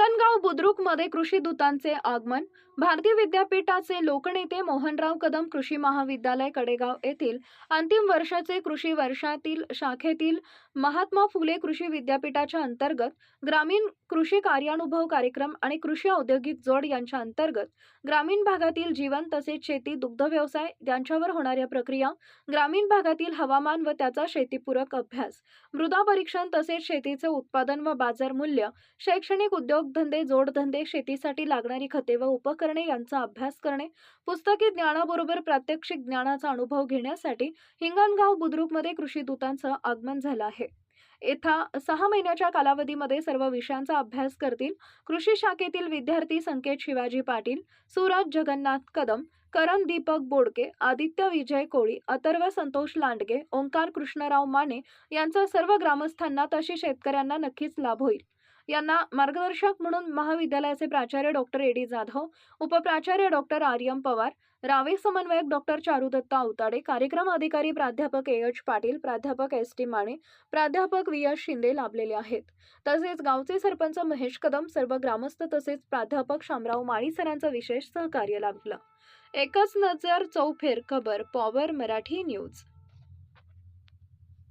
हिंगणगाव बुद्रुकमध्ये कृषी दूतांचे आगमन. भारतीय विद्यापीठाचे लोकनेते मोहनराव कदम कृषी महाविद्यालय कडेगाव येथील अंतिम वर्षाचे कृषी वर्षातील शाखेतील महात्मा फुले कृषी विद्यापीठाच्या अंतर्गत ग्रामीण कृषी कार्यानुभव कार्यक्रम आणि कृषी औद्योगिक जोड यांच्या अंतर्गत ग्रामीण भागातील जीवन तसेच शेती दुग्ध व्यवसाय यांच्यावर होणाऱ्या प्रक्रिया ग्रामीण भागातील हवामान व त्याचा शेतीपूरक अभ्यास मृदा परीक्षण तसेच शेतीचे उत्पादन व बाजार मूल्य शैक्षणिक उद्योगधंदे जोडधंदे शेतीसाठी लागणारी खते व उपकरणे यांचा अभ्यास करणे पुस्तकी ज्ञानाबरोबर प्रात्यक्षिक ज्ञानाचा अनुभव घेण्यासाठी हिंगणगाव बुद्रुकमध्ये कृषी दूतांचं आगमन झालं आहे. येथा सहा महिन्याच्या कालावधीमध्ये सर्व विषयांचा अभ्यास करतील कृषी शाखेतील विद्यार्थी संकेत शिवाजी पाटील सुरज जगन्नाथ कदम करण दीपक बोडके आदित्य विजय कोळी अथर्व संतोष लांडगे ओंकार कृष्णराव माने यांचा सर्व ग्रामस्थांना तशी शेतकऱ्यांना नक्कीच लाभ होईल. यांना मार्गदर्शक म्हणून महाविद्यालयाचे प्राचार्य डॉक्टर ए. डी. जाधव उपप्राचार्य डॉक्टर आर्यम पवार रावे समन्वयक डॉक्टर चारुदत्ता अवताडे कार्यक्रम अधिकारी प्राध्यापक ए. एच. पाटील प्राध्यापक एस. टी. माने प्राध्यापक व्ही. एस. शिंदे लाभलेले आहेत. तसेच गावचे सरपंच महेश कदम सर्व ग्रामस्थ तसेच प्राध्यापक शामराव माळी सरांचं विशेष सहकार्य लाभलं. एकच नजर चौफेर खबर पॉवर मराठी न्यूज.